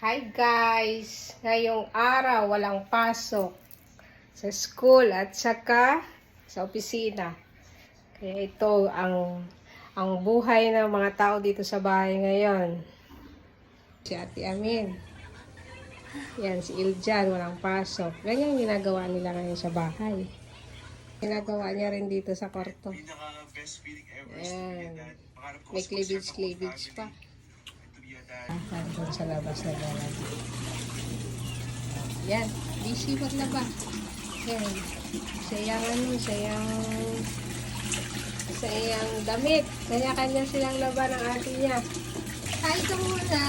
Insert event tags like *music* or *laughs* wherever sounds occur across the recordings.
Hi guys! Ngayong araw walang pasok sa school at saka sa opisina. Kaya ito ang ang buhay ng mga tao dito sa bahay ngayon. Si Ate Amin. Yan, si Iljan, walang pasok. Ganyan ginagawa nila ngayon sa bahay. Ginagawa niya rin dito sa kwarto. Pinaka-best feeling ever ko May cleavage-cleavage pa. Nandun sa labas na gala. Yan, busy maglaba. Yan. Sayang ano, sayang sayang damit. Kanya-kanya silang laba ng ate niya. Hi ka muna!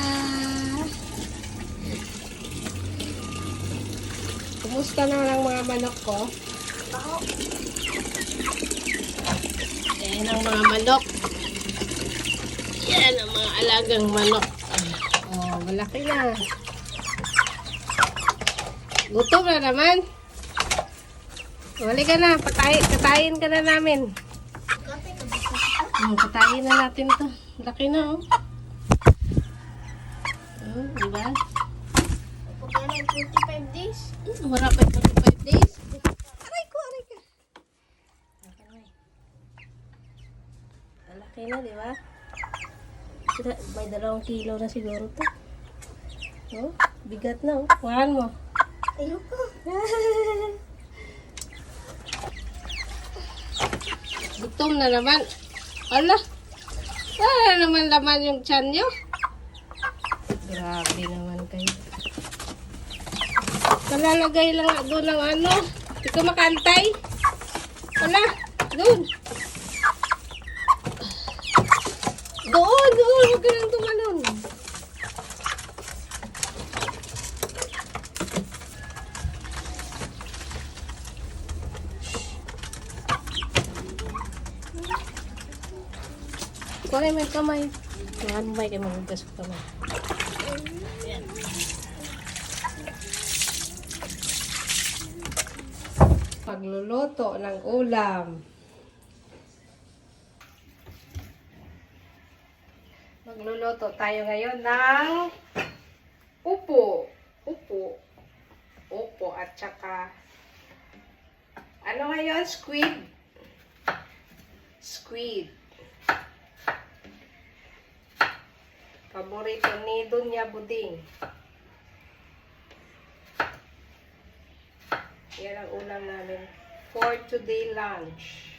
Kumusta na ang mga manok ko? Yan ang mga manok. Yan ang mga alagang manok. Oh, malaki na. Gutom na naman. Wali ka na, patay, patayin ka na namin. Hmm, patayin na natin to. Laki na, oh. Oh, di ba? Pagkain 25 days. Wala pa 45 days. Aray ko, aray ka. Laki na. Laki na, di ba? Sira- May dalawang kilo na siguro to. Oh, bigat na, oh. Kuhaan mo. Ayoko. *laughs* Gutom na naman. Ala. Wala naman laman yung tiyan nyo. Grabe naman kayo. Nalalagay lang doon ng ano. Hindi ko makantay. Wala. Doon, doon. Huwag ka nang tumalon. Kuha may kamay. Kuha mo ba kayo magugas ng kamay? Pagluluto ng ulam. Magluluto tayo ngayon ng upo. Upo. Upo at saka ano ngayon? Squid. Squid. Paborito ni Dunya Buding. Yan ang ulam namin for today lunch.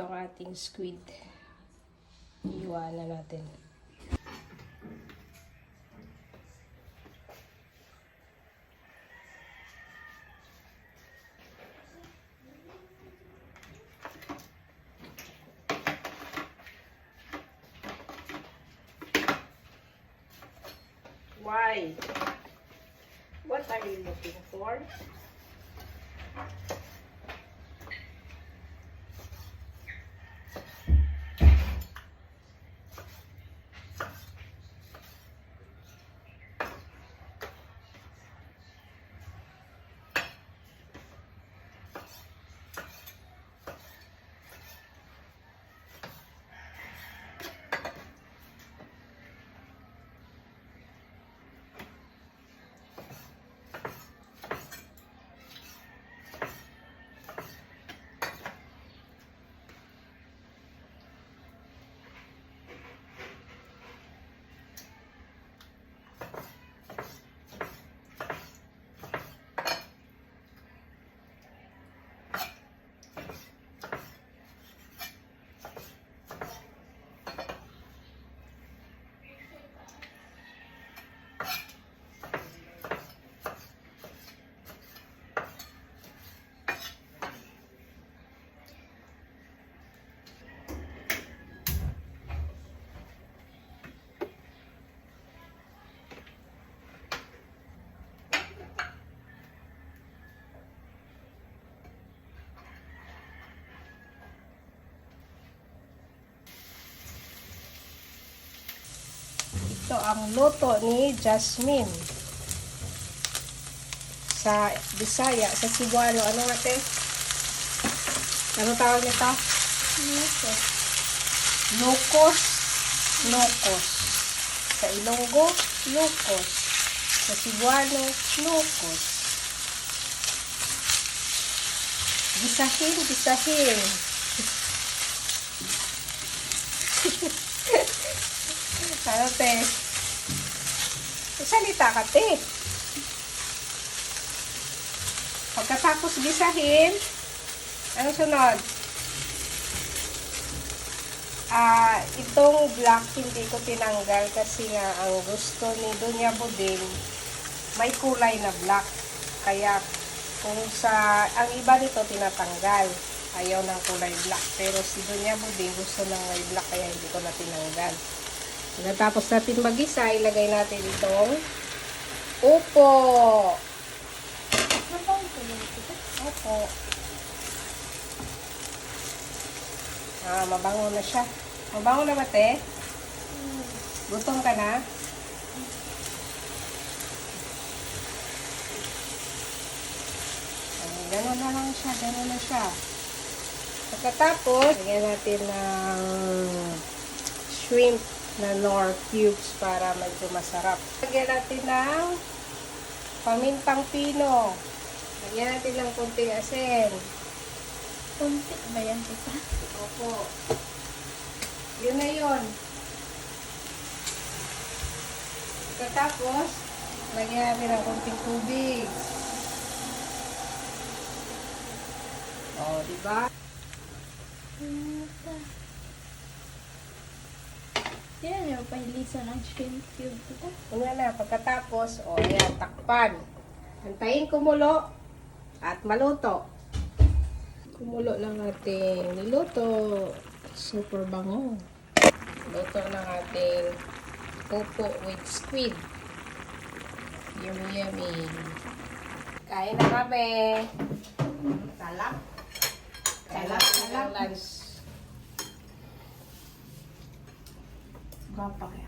Ito ang ating squid. Iwanan natin. Why? What are you looking for? Ito ang luto ni Jasmine. Sa Bisaya, sa Cebuano. Ano ate? Ano tawag nito? Lukos. Locos. Locos. Sa Ilonggo, Locos. Sa Cebuano, Locos. Gisahin, gisahin. *laughs* ano te? Salita ka te. Pagkatapos gisahin, ano sunod? Ah, itong black hindi ko tinanggal kasi nga ang gusto ni Dunya Buding may kulay na black. Kaya kung sa ang iba nito tinatanggal. Ayaw ng kulay black. Pero si Dunya Buding gusto ng may black kaya hindi ko na tinanggal. Pagkatapos natin magisa, ilagay natin itong upo. Opo. Ah, mabango na siya. Mabango na ba, te? Gutom ka na? Ah, Ganun na lang siya, ganun na siya. Pagkatapos, lagyan natin ng shrimp na nor cubes para medyo masarap. Lagyan natin ng pamintang pino. Lagyan natin ng kunting asin. Kunti ba yan, tita? Opo. Yun na yun. Pagkatapos, lagyan natin ng kunting tubig. O, oh, di ba? Yan yung pahilisa ng shrimp cube, tita. Una na, pagkatapos, o, oh, ayan, takpan. Antayin kumulo at maluto. Kumulo lang natin niluto. Super bango. Luto ng ating pupo with squid. Yummy, yummy. Kain na kami. Talak. Talak na lang lunch. Gapa kayo.